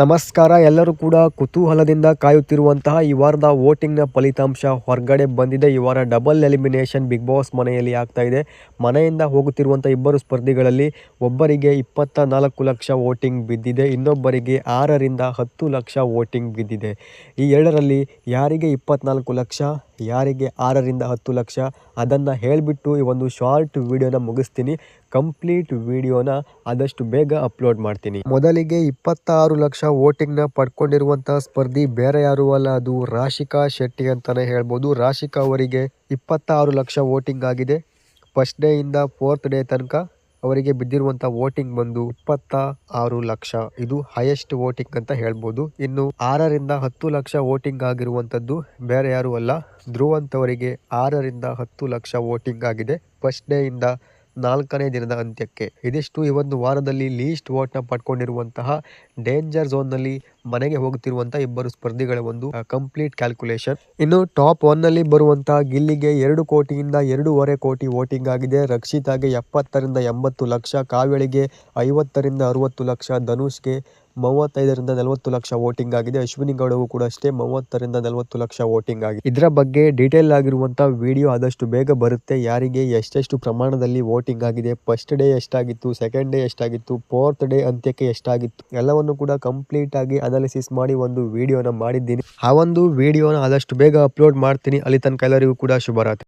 ನಮಸ್ಕಾರ. ಎಲ್ಲರೂ ಕೂಡ ಕುತೂಹಲದಿಂದ ಕಾಯುತ್ತಿರುವಂತಹ ಈ ವಾರದ ವೋಟಿಂಗ್ನ ಫಲಿತಾಂಶ ಹೊರಗಡೆ ಬಂದಿದೆ. ಈ ವಾರ ಡಬಲ್ ಎಲಿಮಿನೇಷನ್ ಬಿಗ್ ಬಾಸ್ ಮನೆಯಲ್ಲಿ ಆಗ್ತಾ ಇದೆ. ಮನೆಯಿಂದ ಹೋಗುತ್ತಿರುವಂಥ ಇಬ್ಬರು ಸ್ಪರ್ಧಿಗಳಲ್ಲಿ ಒಬ್ಬರಿಗೆ ಇಪ್ಪತ್ತ ನಾಲ್ಕು ಲಕ್ಷ ವೋಟಿಂಗ್ ಬಿದ್ದಿದೆ. ಇನ್ನೊಬ್ಬರಿಗೆ ಆರರಿಂದ ಹತ್ತು ಲಕ್ಷ ವೋಟಿಂಗ್ ಬಿದ್ದಿದೆ. ಈ ಎರಡರಲ್ಲಿ ಯಾರಿಗೆ ಇಪ್ಪತ್ತ್ನಾಲ್ಕು ಲಕ್ಷ ಯಾರಿಗೆ ಆರರಿಂದ ಹತ್ತು ಲಕ್ಷ? ಅದನ್ನು ಹೇಳಿಬಿಟ್ಟು ಈ ಒಂದು ಶಾರ್ಟ್ ವಿಡಿಯೋನ ಮುಗಿಸ್ತೀನಿ. ಕಂಪ್ಲೀಟ್ ವಿಡಿಯೋನ ಆದಷ್ಟು ಬೇಗ ಅಪ್ಲೋಡ್ ಮಾಡ್ತೀನಿ. ಮೊದಲಿಗೆ ಇಪ್ಪತ್ತಾರು ಲಕ್ಷ ವೋಟಿಂಗ್ನ ಪಡ್ಕೊಂಡಿರುವಂತಹ ಸ್ಪರ್ಧಿ ಬೇರೆ ಯಾರು ಅಲ್ಲ, ಅದು ರಾಶಿಕಾ ಶೆಟ್ಟಿ ಅಂತಾನೆ ಹೇಳ್ಬೋದು. ರಾಶಿಕಾ ಅವರಿಗೆ ಇಪ್ಪತ್ತಾರು ಲಕ್ಷ ವೋಟಿಂಗ್ ಆಗಿದೆ. ಫಸ್ಟ್ ಡೇ ಇಂದ ಫೋರ್ತ್ ಡೇ ತನಕ ಅವರಿಗೆ ಬಿದ್ದಿರುವಂತಹ ವೋಟಿಂಗ್ ಬಂದು ಇಪ್ಪತ್ತ ಆರು ಲಕ್ಷ. ಇದು ಹೈಯೆಸ್ಟ್ ವೋಟಿಂಗ್ ಅಂತ ಹೇಳ್ಬೋದು. ಇನ್ನು ಆರರಿಂದ ಹತ್ತು ಲಕ್ಷ ವೋಟಿಂಗ್ ಆಗಿರುವಂತದ್ದು ಬೇರೆ ಯಾರು ಅಲ್ಲ. ಧ್ರುವಂತ್ ಅವರಿಗೆ ಆರರಿಂದ ಹತ್ತು ಲಕ್ಷ ವೋಟಿಂಗ್ ಆಗಿದೆ. ಫಸ್ಟ್ ಡೇ ಇಂದ ನಾಲ್ಕನೇ ದಿನದ ಅಂತ್ಯಕ್ಕೆ. ಇದಿಷ್ಟು ಈ ಒಂದು ವಾರದಲ್ಲಿ ಲೀಸ್ಟ್ ವೋಟ್ನ ಪಡ್ಕೊಂಡಿರುವಂತಹ ಡೇಂಜರ್ ಝೋನ್ನಲ್ಲಿ ಮನೆಗೆ ಹೋಗುತ್ತಿರುವಂತಹ ಇಬ್ಬರು ಸ್ಪರ್ಧಿಗಳ ಒಂದು ಕಂಪ್ಲೀಟ್ ಕ್ಯಾಲ್ಕುಲೇಷನ್. ಇನ್ನು ಟಾಪ್ ಒನ್ನಲ್ಲಿ ಬರುವಂತಹ ಗಿಲ್ಲಿಗೆ ಎರಡು ಕೋಟಿಯಿಂದ ಎರಡೂವರೆ ಕೋಟಿ ವೋಟಿಂಗ್ ಆಗಿದೆ. ರಕ್ಷಿತಾಗೆ ಎಪ್ಪತ್ತರಿಂದ ಎಂಬತ್ತು ಲಕ್ಷ ಕಾವ್ಯಳಿಗೆ ಐವತ್ತರಿಂದ ಅರುವತ್ತು ಲಕ್ಷ, ಧನುಷ್ಗೆ ಮೂವತ್ತೈದರಿಂದ ನಲವತ್ತು ಲಕ್ಷ ವೋಟಿಂಗ್ ಆಗಿದೆ. ಅಶ್ವಿನಿ ಗೌಡವು ಕೂಡ ಅಷ್ಟೇ ಮೂವತ್ತರಿಂದ ನಲವತ್ತು ಲಕ್ಷ ವೋಟಿಂಗ್ ಆಗಿದೆ. ಇದರ ಬಗ್ಗೆ ಡೀಟೇಲ್ ಆಗಿರುವಂತಹ ವಿಡಿಯೋ ಆದಷ್ಟು ಬೇಗ ಬರುತ್ತೆ. ಯಾರಿಗೆ ಎಷ್ಟೆಷ್ಟು ಪ್ರಮಾಣದಲ್ಲಿ ವೋಟಿಂಗ್ ಆಗಿದೆ, ಫಸ್ಟ್ ಡೇ ಎಷ್ಟಾಗಿತ್ತು, ಸೆಕೆಂಡ್ ಡೇ ಎಷ್ಟಾಗಿತ್ತು, ಫೋರ್ತ್ ಡೇ ಅಂತ್ಯಕ್ಕೆ ಎಷ್ಟಾಗಿತ್ತು, ಎಲ್ಲವನ್ನು ಕೂಡ ಕಂಪ್ಲೀಟ್ ಆಗಿ ಅನಾಲಿಸಿಸ್ ಮಾಡಿ ಒಂದು ವಿಡಿಯೋನ ಮಾಡಿದ್ದೀನಿ. ಆ ಒಂದು ವಿಡಿಯೋನ ಆದಷ್ಟು ಬೇಗ ಅಪ್ಲೋಡ್ ಮಾಡ್ತೀನಿ. ಅಲ್ಲಿ ತನಕ ಎಲ್ಲರಿಗೂ ಕೂಡ ಶುಭರಾತ್ರಿ.